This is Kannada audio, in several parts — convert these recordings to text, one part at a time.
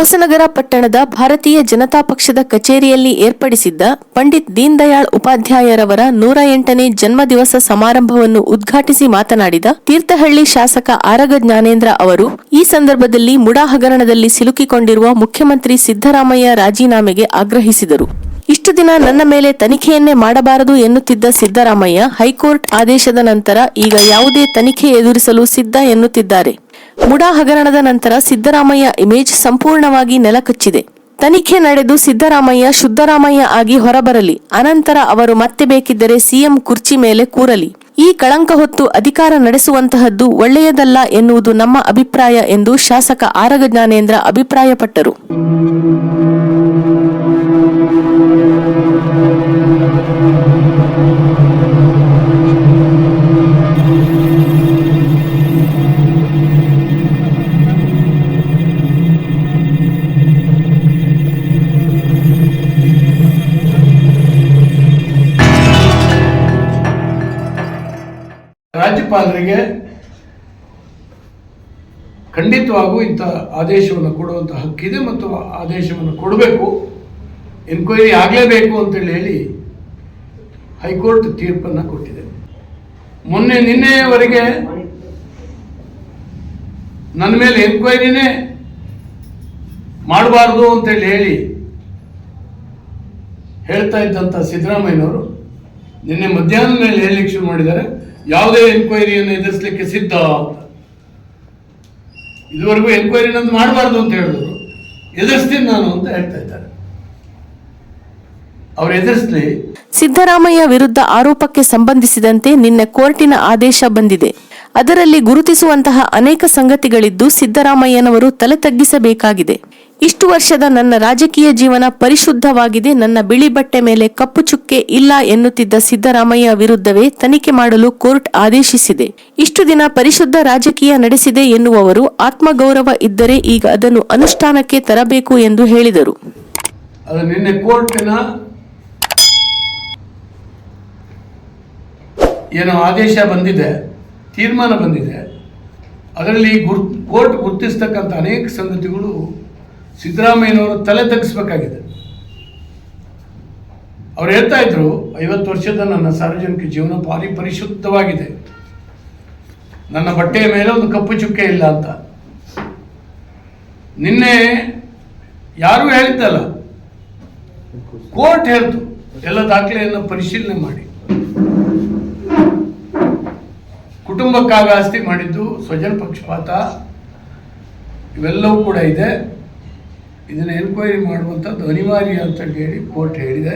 ಹೊಸನಗರ ಪಟ್ಟಣದ ಭಾರತೀಯ ಜನತಾ ಪಕ್ಷದ ಕಚೇರಿಯಲ್ಲಿ ಏರ್ಪಡಿಸಿದ್ದ ಪಂಡಿತ್ ದೀನ್ ದಯಾಳ್ ಉಪಾಧ್ಯಾಯರವರ ನೂರ ಎಂಟನೇ ಜನ್ಮದಿವಸ ಸಮಾರಂಭವನ್ನು ಉದ್ಘಾಟಿಸಿ ಮಾತನಾಡಿದ ತೀರ್ಥಹಳ್ಳಿ ಶಾಸಕ ಆರಗ ಜ್ಞಾನೇಂದ್ರ ಅವರು, ಈ ಸಂದರ್ಭದಲ್ಲಿ ಮುಡಾ ಹಗರಣದಲ್ಲಿ ಸಿಲುಕಿಕೊಂಡಿರುವ ಮುಖ್ಯಮಂತ್ರಿ ಸಿದ್ದರಾಮಯ್ಯ ರಾಜೀನಾಮೆಗೆ ಆಗ್ರಹಿಸಿದರು. ಇಷ್ಟು ದಿನ ನನ್ನ ಮೇಲೆ ತನಿಖೆಯನ್ನೇ ಮಾಡಬಾರದು ಎನ್ನುತ್ತಿದ್ದ ಸಿದ್ದರಾಮಯ್ಯ ಹೈಕೋರ್ಟ್ ಆದೇಶದ ನಂತರ ಈಗ ಯಾವುದೇ ತನಿಖೆ ಎದುರಿಸಲು ಸಿದ್ಧ ಎನ್ನುತ್ತಿದ್ದಾರೆ. ಮುಡಾ ಹಗರಣದ ನಂತರ ಸಿದ್ದರಾಮಯ್ಯ ಇಮೇಜ್ ಸಂಪೂರ್ಣವಾಗಿ ನೆಲಕಚ್ಚಿದೆ. ತನಿಖೆ ನಡೆದು ಸಿದ್ದರಾಮಯ್ಯ ಶುದ್ಧರಾಮಯ್ಯ ಆಗಿ ಹೊರಬರಲಿ, ಅನಂತರ ಅವರು ಮತ್ತೆ ಬೇಕಿದ್ದರೆ ಸಿಎಂ ಕುರ್ಚಿ ಮೇಲೆ ಕೂರಲಿ. ಈ ಕಳಂಕ ಹೊತ್ತು ಅಧಿಕಾರ ನಡೆಸುವಂತಹದ್ದು ಒಳ್ಳೆಯದಲ್ಲ ಎನ್ನುವುದು ನಮ್ಮ ಅಭಿಪ್ರಾಯ ಎಂದು ಶಾಸಕ ಆರಗ ಜ್ಞಾನೇಂದ್ರ ಅಭಿಪ್ರಾಯಪಟ್ಟರು. ರಾಜ್ಯಪಾಲರಿಗೆ ಖಂಡಿತವಾಗೂ ಇಂಥ ಆದೇಶವನ್ನು ಕೊಡುವಂಥ ಹಕ್ಕಿದೆ ಮತ್ತು ಆದೇಶವನ್ನು ಕೊಡಬೇಕು. ಎನ್ಕ್ವೈರಿ ಆಗಲೇಬೇಕು ಅಂತೇಳಿ ಹೇಳಿ ಹೈಕೋರ್ಟ್ ತೀರ್ಪನ್ನು ಕೊಟ್ಟಿದೆ. ಮೊನ್ನೆ ನಿನ್ನೆಯವರೆಗೆ ನನ್ನ ಮೇಲೆ ಎನ್ಕ್ವೈರಿನೇ ಮಾಡಬಾರ್ದು ಅಂತೇಳಿ ಹೇಳಿ ಹೇಳ್ತಾ ಇದ್ದಂಥ ಸಿದ್ದರಾಮಯ್ಯನವರು ನಿನ್ನೆ ಮಧ್ಯಾಹ್ನದ ಮೇಲೆ ಹೇಳಲಿಕ್ಕೆ ಶುರು ಮಾಡಿದ್ದಾರೆ. ಯಾವುದೇ ಎನ್ಕ್ವೈರಿಯನ್ನು ಎದುರಿಸಲಿಕ್ಕೆ ಸಿದ್ಧ, ಇದುವರೆಗೂ ಎನ್ಕ್ವೈರಿ ನಂದು ಮಾಡಬಾರ್ದು ಅಂತ ಹೇಳಿದ್ರು. ಎದುರಿಸ್ತೀನಿ ನಾನು ಅಂತ ಹೇಳ್ತಾ ಇದ್ದಾರೆ. ಅವ್ರು ಎದುರಿಸ್ಲಿ. ಸಿದ್ದರಾಮಯ್ಯ ವಿರುದ್ಧ ಆರೋಪಕ್ಕೆ ಸಂಬಂಧಿಸಿದಂತೆ ನಿನ್ನೆ ಕೋರ್ಟಿನ ಆದೇಶ ಬಂದಿದೆ. ಅದರಲ್ಲಿ ಗುರುತಿಸುವಂತಹ ಅನೇಕ ಸಂಗತಿಗಳಿದ್ದು ಸಿದ್ದರಾಮಯ್ಯನವರು ತಲೆ ತಗ್ಗಿಸಬೇಕಾಗಿದೆ. ಇಷ್ಟು ವರ್ಷದ ನನ್ನ ರಾಜಕೀಯ ಜೀವನ ಪರಿಶುದ್ಧವಾಗಿದೆ. ನನ್ನ ಬಿಳಿ ಬಟ್ಟೆ ಮೇಲೆ ಕಪ್ಪು ಚುಕ್ಕೆ ಇಲ್ಲ ಎನ್ನುತ್ತಿದ್ದ ಸಿದ್ದರಾಮಯ್ಯ ವಿರುದ್ಧವೇ ತನಿಖೆ ಮಾಡಲು ಕೋರ್ಟ್ ಆದೇಶಿಸಿದೆ. ಇಷ್ಟು ದಿನ ಪರಿಶುದ್ಧ ರಾಜಕೀಯ ನಡೆಸಿದೆ ಎನ್ನುವವರು ಆತ್ಮಗೌರವ ಇದ್ದರೆ ಈಗ ಅದನ್ನು ಅನುಷ್ಠಾನಕ್ಕೆ ತರಬೇಕು ಎಂದು ಹೇಳಿದರು. ಏನೋ ಆದೇಶ ಬಂದಿದೆ. ತೀರ್ಮಾನ ಬಂದಿದೆ. ಅದರಲ್ಲಿ ಗುರ್, ಕೋರ್ಟ್ ಗುರುತಿಸ್ತಕ್ಕಂಥ ಅನೇಕ ಸಂಗತಿಗಳು ಸಿದ್ದರಾಮಯ್ಯನವರು ತಲೆ ತಗ್ಗಿಸ್ಬೇಕಾಗಿದೆ. ಅವ್ರು ಹೇಳ್ತಾ ಇದ್ರು, ಐವತ್ತು ವರ್ಷದ ನನ್ನ ಸಾರ್ವಜನಿಕ ಜೀವನ ಭಾರಿ ಪರಿಶುದ್ಧವಾಗಿದೆ. ನನ್ನ ಬಟ್ಟೆಯ ಮೇಲೆ ಒಂದು ಕಪ್ಪು ಚುಕ್ಕೆ ಇಲ್ಲ ಅಂತ. ನಿನ್ನೆ ಯಾರೂ ಹೇಳಿದ್ದಲ್ಲ. ಕೋರ್ಟ್ ಹೇಳ್ತು, ಎಲ್ಲ ದಾಖಲೆಯನ್ನು ಪರಿಶೀಲನೆ ಮಾಡಿ. ಕುಟುಂಬಕ್ಕಾಗ ಆಸ್ತಿ ಮಾಡಿದ್ದು ಸ್ವಜನ ಪಕ್ಷಪಾತ, ಇವೆಲ್ಲವೂ ಕೂಡ ಇದೆ. ಇದನ್ನು ಎನ್ಕ್ವೈರಿ ಮಾಡುವಂಥದ್ದು ಅನಿವಾರ್ಯ ಅಂತ ಹೇಳಿ ಕೋರ್ಟ್ ಹೇಳಿದೆ.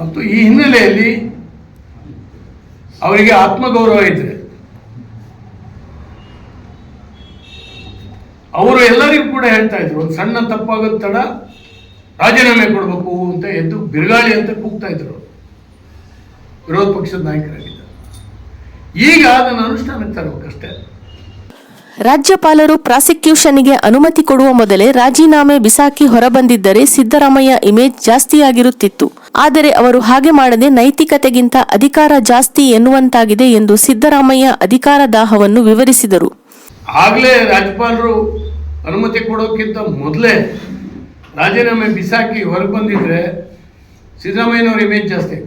ಮತ್ತು ಈ ಹಿನ್ನೆಲೆಯಲ್ಲಿ ಅವರಿಗೆ ಆತ್ಮಗೌರವ ಇದೆ ಅವರು ಎಲ್ಲರಿಗೂ ಕೂಡ ಹೇಳ್ತಾ ಇದ್ರು, ಒಂದು ಸಣ್ಣ ತಪ್ಪಾಗದ ತಡ ರಾಜೀನಾಮೆ ಕೊಡಬೇಕು ಅಂತ ಎದ್ದು ಬಿರುಗಾಳಿ ಅಂತ ಕೂಗ್ತಾ ಇದ್ರು. ವಿರೋಧ ಪಕ್ಷದ ನಾಯಕರಾಗಿದ್ದ ಈಗ ಅದನ್ನು ಅನುಷ್ಠಾನಕ್ಕೆ ತರಬೇಕಷ್ಟೇ ರಾಜ್ಯಪಾಲರು ಪ್ರಾಸಿಕ್ಯೂಷನ್ಗೆ ಅನುಮತಿ ಕೊಡುವ ಮೊದಲೇ ರಾಜೀನಾಮೆ ಬಿಸಾಕಿ ಹೊರಬಂದಿದ್ದರೆ ಸಿದ್ದರಾಮಯ್ಯ ಇಮೇಜ್ ಜಾಸ್ತಿಯಾಗಿರುತ್ತಿತ್ತು. ಆದರೆ ಅವರು ಹಾಗೆ ಮಾಡದೆ ನೈತಿಕತೆಗಿಂತ ಅಧಿಕಾರ ಜಾಸ್ತಿ ಎನ್ನುವಂತಾಗಿದೆ ಎಂದು ಸಿದ್ದರಾಮಯ್ಯ ಅಧಿಕಾರ ದಾಹವನ್ನು ವಿವರಿಸಿದರು. ಆಗಲೇ ರಾಜ್ಯಪಾಲರು ಅನುಮತಿ ಕೊಡೋಕ್ಕಿಂತ ಮೊದಲೇ ರಾಜೀನಾಮೆ ಬಿಸಾಕಿ ಹೊರಗೆ ಬಂದಿದ್ರೆ ಸಿದ್ದರಾಮಯ್ಯನವ್ರ ಇಮೇಜ್ ಜಾಸ್ತಿ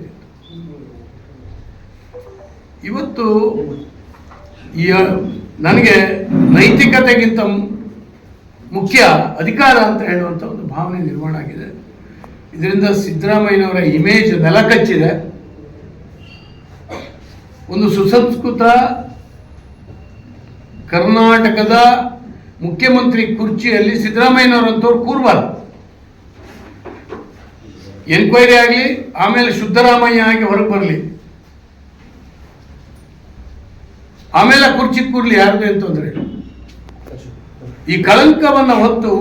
ಇವತ್ತು ನನಗೆ ನೈತಿಕತೆಗಿಂತ ಮುಖ್ಯ ಅಧಿಕಾರ ಅಂತ ಹೇಳುವಂಥ ಒಂದು ಭಾವನೆ ನಿರ್ಮಾಣ ಆಗಿದೆ. ಇದರಿಂದ ಸಿದ್ದರಾಮಯ್ಯನವರ ಇಮೇಜ್ ನೆಲಕಚ್ಚಿದೆ. ಒಂದು ಸುಸಂಸ್ಕೃತ ಕರ್ನಾಟಕದ ಮುಖ್ಯಮಂತ್ರಿ ಕುರ್ಚಿಯಲ್ಲಿ ಸಿದ್ದರಾಮಯ್ಯನವರಂತವ್ರು ಕೂರ್ಬಾರ್ದು ಎನ್ಕ್ವೈರಿ ಆಗಲಿ, ಆಮೇಲೆ ಸಿದ್ದರಾಮಯ್ಯ ಆಗಿ ಹೊರಗೆ ಬರಲಿ. ಆಮೇಲೆ ಕುರ್ಚಿ ಕೂರ್ಲಿ ಯಾರ್ದು ಏನು ತೊಂದರೆ ಇಲ್ಲ. ಈ ಕಳಂಕವನ್ನು ಹೊತ್ತು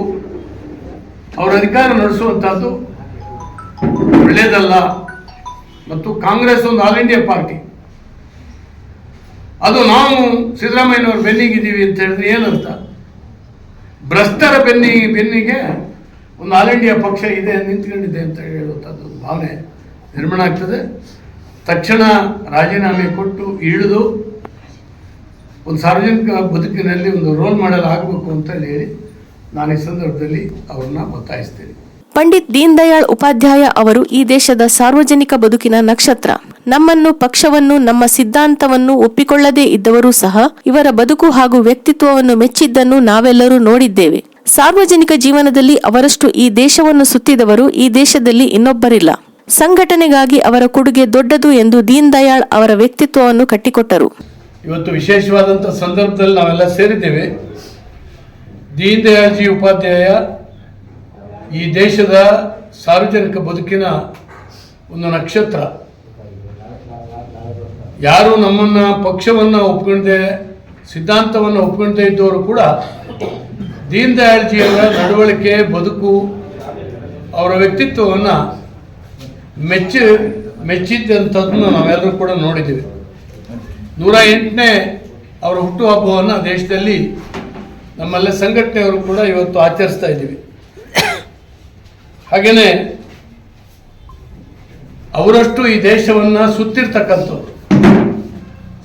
ಅವರ ಅಧಿಕಾರ ನಡೆಸುವಂತಹದ್ದು ಒಳ್ಳೆಯದಲ್ಲ ಮತ್ತು ಕಾಂಗ್ರೆಸ್ ಒಂದು ಆಲ್ ಇಂಡಿಯಾ ಪಾರ್ಟಿ. ಅದು ನಾವು ಸಿದ್ದರಾಮಯ್ಯನವ್ರ ಬೆನ್ನಿಗಿದ್ದೀವಿ ಅಂತ ಹೇಳಿದ್ರೆ ಏನಂತ? ಭ್ರಷ್ಟರ ಬೆನ್ನಿ, ಬೆನ್ನಿಗೆ ಒಂದು ಆಲ್ ಇಂಡಿಯಾ ಪಕ್ಷ ಇದೆ ನಿಂತ್ಕೊಂಡಿದೆ ಅಂತ ಹೇಳುವಂಥದ್ದು ಭಾವನೆ ನಿರ್ಮಾಣ ಆಗ್ತದೆ. ತಕ್ಷಣ ರಾಜೀನಾಮೆ ಕೊಟ್ಟು ಇಳಿದು ಒಂದು ಸಾರ್ವಜನಿಕ ಬದುಕಿನಲ್ಲಿ ಒಂದು ರೋಲ್ ಮಾಡೆಲ್ ಆಗಬೇಕು ಅಂತ ಹೇಳಿ ನಾನು ಈ ಸಂದರ್ಭದಲ್ಲಿ ಅವ್ರನ್ನ ಒತ್ತಾಯಿಸ್ತೇನೆ. ಪಂಡಿತ್ ದೀನ್ ದಯಾಳ್ ಉಪಾಧ್ಯಾಯ ಅವರು ಈ ದೇಶದ ಸಾರ್ವಜನಿಕ ಬದುಕಿನ ನಕ್ಷತ್ರ. ನಮ್ಮನ್ನು, ಪಕ್ಷವನ್ನು, ನಮ್ಮ ಸಿದ್ಧಾಂತವನ್ನು ಒಪ್ಪಿಕೊಳ್ಳದೇ ಇದ್ದವರೂ ಸಹ ಇವರ ಬದುಕು ಹಾಗೂ ವ್ಯಕ್ತಿತ್ವವನ್ನು ಮೆಚ್ಚಿದ್ದನ್ನು ನಾವೆಲ್ಲರೂ ನೋಡಿದ್ದೇವೆ. ಸಾರ್ವಜನಿಕ ಜೀವನದಲ್ಲಿ ಅವರಷ್ಟು ಈ ದೇಶವನ್ನು ಸುತ್ತಿದವರು ಈ ದೇಶದಲ್ಲಿ ಇನ್ನೊಬ್ಬರಿಲ್ಲ. ಸಂಘಟನೆಗಾಗಿ ಅವರ ಕೊಡುಗೆ ದೊಡ್ಡದು ಎಂದು ದೀನ್ ದಯಾಳ್ ಅವರ ವ್ಯಕ್ತಿತ್ವವನ್ನು ಕಟ್ಟಿಕೊಟ್ಟರು. ಇವತ್ತು ವಿಶೇಷವಾದಂಥ ಸಂದರ್ಭದಲ್ಲಿ ನಾವೆಲ್ಲ ಸೇರಿದ್ದೇವೆ. ದೀನ್ ದಯಾಳ್ಜಿ ಉಪಾಧ್ಯಾಯ ಈ ದೇಶದ ಸಾರ್ವಜನಿಕ ಬದುಕಿನ ಒಂದು ನಕ್ಷತ್ರ. ಯಾರು ನಮ್ಮನ್ನು ಪಕ್ಷವನ್ನು ಒಪ್ಕೊಂಡೆ ಸಿದ್ಧಾಂತವನ್ನು ಒಪ್ಕೊಂಡೆ ಇದ್ದವರು ಕೂಡ ದೀನ್ ದಯಾಳ್ಜಿಯವರ ನಡವಳಿಕೆ, ಬದುಕು, ಅವರ ವ್ಯಕ್ತಿತ್ವವನ್ನು ಮೆಚ್ಚಿ, ಮೆಚ್ಚಿದ್ದಂಥದ್ದನ್ನು ನಾವೆಲ್ಲರೂ ಕೂಡ ನೋಡಿದ್ದೀವಿ. ನೂರ ಎಂಟನೇ ಅವರ ಹುಟ್ಟುಹಬ್ಬವನ್ನು ದೇಶದಲ್ಲಿ ನಮ್ಮಲ್ಲ ಸಂಘಟನೆಯವರು ಕೂಡ ಇವತ್ತು ಆಚರಿಸ್ತಾ ಇದ್ದೀವಿ. ಹಾಗೆಯೇ ಅವರಷ್ಟು ಈ ದೇಶವನ್ನು ಸುತ್ತಿರ್ತಕ್ಕಂಥವ್ರು.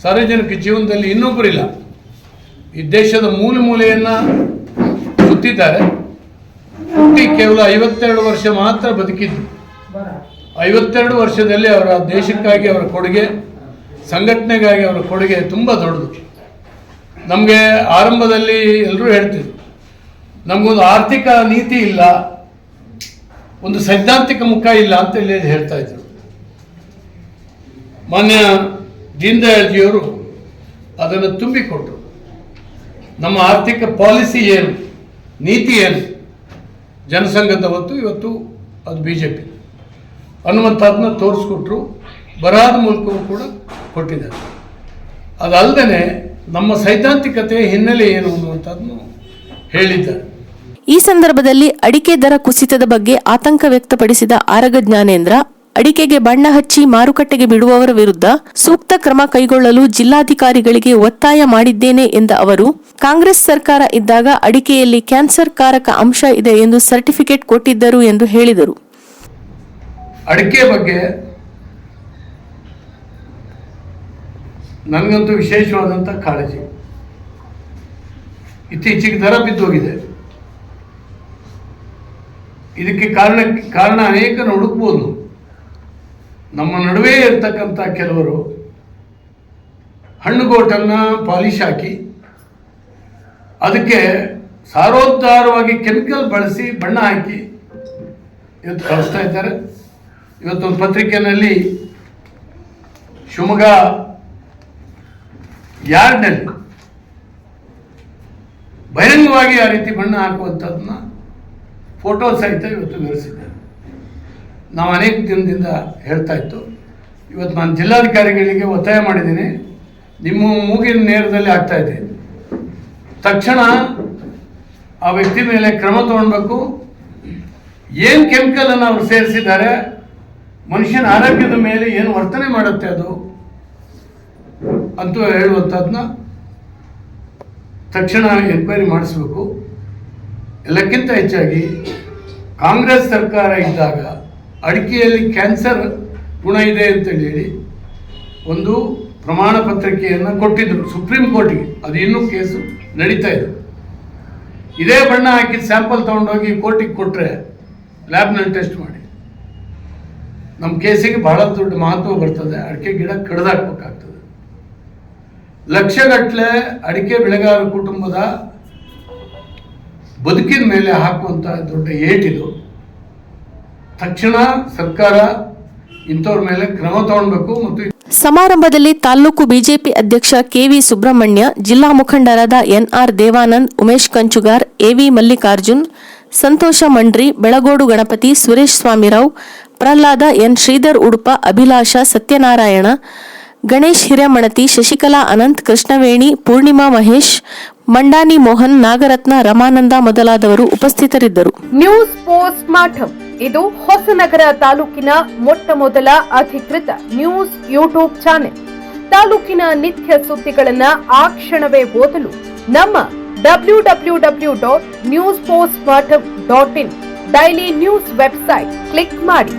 ಸಾರ್ವಜನಿಕ ಜೀವನದಲ್ಲಿ ಇನ್ನೊಬ್ಬರಿಲ್ಲ ಈ ದೇಶದ ಮೂಲೆ ಮೂಲೆಯನ್ನು ಸುತ್ತಿದ್ದಾರೆ. ಹುಟ್ಟಿ ಕೇವಲ ಐವತ್ತೆರಡು ವರ್ಷ ಮಾತ್ರ ಬದುಕಿದ್ದು. ಐವತ್ತೆರಡು ವರ್ಷದಲ್ಲಿ ಅವರ ದೇಶಕ್ಕಾಗಿ ಅವರ ಕೊಡುಗೆ ಸಂಘಟನೆಗಾಗಿ ಅವರ ಕೊಡುಗೆ ತುಂಬ ದೊಡ್ಡದು. ನಮಗೆ ಆರಂಭದಲ್ಲಿ ಎಲ್ಲರೂ ಹೇಳ್ತಿದ್ರು. ನಮಗೊಂದು ಆರ್ಥಿಕ ನೀತಿ ಇಲ್ಲ, ಒಂದು ಸೈದ್ಧಾಂತಿಕ ಮುಖ ಇಲ್ಲ ಅಂತ ಇಲ್ಲಿ ಹೇಳ್ತಾ ಇದ್ರು. ಮಾನ್ಯ ದೀನ್ ದಯಾಳ್ಜಿಯವರು ಅದನ್ನು ತುಂಬಿಕೊಟ್ರು. ನಮ್ಮ ಆರ್ಥಿಕ ಪಾಲಿಸಿ ಏನು, ನೀತಿ ಏನು? ಜನಸಂಘದ ಹೊತ್ತು ಇವತ್ತು ಅದು ಬಿ ಜೆ ಪಿ ಅನ್ನುವಂಥದ್ದನ್ನ ತೋರಿಸ್ಕೊಟ್ರು. ಬರಹದ ಮೂಲಕವೂ ಕೂಡ ಕೊಟ್ಟಿದ್ದಾರೆ. ಅದಲ್ಲದೆ ನಮ್ಮ ಸೈದ್ಧಾಂತಿಕತೆ ಹಿನ್ನೆಲೆ ಏನು ಅನ್ನುವಂಥದ್ದನ್ನು ಹೇಳಿದ್ದಾರೆ. ಈ ಸಂದರ್ಭದಲ್ಲಿ ಅಡಿಕೆ ದರ ಕುಸಿತದ ಬಗ್ಗೆ ಆತಂಕ ವ್ಯಕ್ತಪಡಿಸಿದ ಆರಗ ಜ್ಞಾನೇಂದ್ರ ಅಡಿಕೆಗೆ ಬಣ್ಣ ಹಚ್ಚಿ ಮಾರುಕಟ್ಟೆಗೆ ಬಿಡುವವರ ವಿರುದ್ಧ ಸೂಕ್ತ ಕ್ರಮ ಕೈಗೊಳ್ಳಲು ಜಿಲ್ಲಾಧಿಕಾರಿಗಳಿಗೆ ಒತ್ತಾಯ ಮಾಡಿದ್ದೇನೆ ಎಂದ ಅವರು ಕಾಂಗ್ರೆಸ್ ಸರ್ಕಾರ ಇದ್ದಾಗ ಅಡಿಕೆಯಲ್ಲಿ ಕ್ಯಾನ್ಸರ್ ಕಾರಕ ಅಂಶ ಇದೆ ಎಂದು ಸರ್ಟಿಫಿಕೇಟ್ ಕೊಟ್ಟಿದ್ದರು ಎಂದು ಹೇಳಿದರು. ಅಡಿಕೆ ಬಗ್ಗೆ ನನಗಂತೂ ವಿಶೇಷವಾದಂಥ ಕಾಳಜಿ. ಇತ್ತೀಚೆಗೆ ದರ ಬಿದ್ದೋಗಿದೆ. ಇದಕ್ಕೆ ಕಾರಣ ಕಾರಣ ಅನೇಕನ ಹುಡುಕ್ಬೋದು. ನಮ್ಮ ನಡುವೆ ಇರ್ತಕ್ಕಂಥ ಕೆಲವರು ಹಣ್ಣುಗೋಟನ್ನು ಪಾಲಿಶ್ ಹಾಕಿ ಅದಕ್ಕೆ ಸಾರೋದ್ಧಾರವಾಗಿ ಕೆಮಿಕಲ್ ಬಳಸಿ ಬಣ್ಣ ಹಾಕಿ ಇವತ್ತು ಕಳಿಸ್ತಾ ಇದ್ದಾರೆ. ಇವತ್ತೊಂದು ಪತ್ರಿಕೆಯಲ್ಲಿ ಶಿವಮೊಗ್ಗ ಯಾರ್ಡ್ನಲ್ಲಿ ಬಹಿರಂಗವಾಗಿ ಆ ರೀತಿ ಬಣ್ಣ ಹಾಕುವಂಥದ್ದನ್ನ ಫೋಟೋ ಸಹಿತ ಇವತ್ತು ವಿವರಿಸಿದ್ದಾರೆ. ನಾವು ಅನೇಕ ದಿನದಿಂದ ಹೇಳ್ತಾ ಇತ್ತು. ಇವತ್ತು ನಾನು ಜಿಲ್ಲಾಧಿಕಾರಿಗಳಿಗೆ ಒತ್ತಾಯ ಮಾಡಿದ್ದೀನಿ. ನಿಮ್ಮ ಮೂಗಿನ ನೇರದಲ್ಲಿ ಆಗ್ತಾ ಇದೆ. ತಕ್ಷಣ ಆ ವ್ಯಕ್ತಿ ಮೇಲೆ ಕ್ರಮ ತಗೊಳ್ಬೇಕು. ಏನು ಕೆಮಿಕಲನ್ನು ಅವರು ಸೇರಿಸಿದ್ದಾರೆ, ಮನುಷ್ಯನ ಆರೋಗ್ಯದ ಮೇಲೆ ಏನು ವರ್ತನೆ ಮಾಡುತ್ತೆ ಅದು ಅಂತೂ ಹೇಳುವಂಥದ್ದನ್ನ ತಕ್ಷಣ ಎನ್ಕ್ವೈರಿ ಮಾಡಿಸ್ಬೇಕು. ಎಲ್ಲಕ್ಕಿಂತ ಹೆಚ್ಚಾಗಿ ಕಾಂಗ್ರೆಸ್ ಸರ್ಕಾರ ಇದ್ದಾಗ ಅಡಿಕೆಯಲ್ಲಿ ಕ್ಯಾನ್ಸರ್ ಗುಣ ಇದೆ ಅಂತೇಳಿ ಹೇಳಿ ಒಂದು ಪ್ರಮಾಣ ಪತ್ರಿಕೆಯನ್ನು ಕೊಟ್ಟಿದ್ದರು ಸುಪ್ರೀಂ ಕೋರ್ಟಿಗೆ. ಅದು ಇನ್ನೂ ಕೇಸು ನಡೀತಾ ಇದೆ. ಇದೇ ಬಣ್ಣ ಹಾಕಿದ ಸ್ಯಾಂಪಲ್ ತೊಗೊಂಡೋಗಿ ಕೋರ್ಟಿಗೆ ಕೊಟ್ಟರೆ ಲ್ಯಾಬ್ನಲ್ಲಿ ಟೆಸ್ಟ್ ಮಾಡಿ. ನಮ್ಮ ಕೇಸಿಗೆ ಬಹಳ ದೊಡ್ಡ ಮಹತ್ವ ಬರ್ತದೆ. ಅಡಿಕೆ ಗಿಡ ಕಡ್ದಾಕ್ಬೇಕಾಗ್ತದೆ. ಲಕ್ಷಗಟ್ಟಲೆ ಅಡಿಕೆ ಬೆಳೆಗಾರ ಕುಟುಂಬದ ಬದುಕಿನ ಮೇಲೆ ಹಾಕುವಂಥ ದೊಡ್ಡ ಏಟಿದು. ತಕ್ಷಣ ಸರ್ಕಾರ ಇಂಥವ್ರ ಮೇಲೆ ಕ್ರಮ ತಗೊಳ್ಬೇಕು ಮತ್ತು ಸಮಾರಂಭದಲ್ಲಿ ತಾಲೂಕು ಬಿಜೆಪಿ ಅಧ್ಯಕ್ಷ ಕೆವಿ ಸುಬ್ರಹ್ಮಣ್ಯ, ಜಿಲ್ಲಾ ಮುಖಂಡರಾದ N R Devanand, Umesh Kanchugar, A V Mallikarjun, Santosha Mandri, Belagodu Ganapathi Suresh Swamirao, Prahlada N Shridhar Udupa, Abhilasha Satyanarayana Ganesh, Hiremanathi, Shashikala, Ananth, Krishnaveni, Poornima Mahesh, Mandani Mohan, Nagaratna, Ramananda ಮೊದಲಾದವರು ಉಪಸ್ಥಿತರಿದ್ದರು. ನ್ಯೂಸ್ ಪೋಸ್ಟ್ ಮಾಠಂ ಇದು ಹೊಸನಗರ ತಾಲೂಕಿನ ಮೊಟ್ಟ ಮೊದಲ ಅಧಿಕೃತ ನ್ಯೂಸ್ ಯೂಟ್ಯೂಬ್ ಚಾನೆಲ್. ತಾಲೂಕಿನ ನಿತ್ಯ ಸುದ್ದಿಗಳನ್ನ ಆ ಕ್ಷಣವೇ ಓದಲು ನಮ್ಮ W W W dot news post mortem dot in daily news website click ಮಾಡಿ.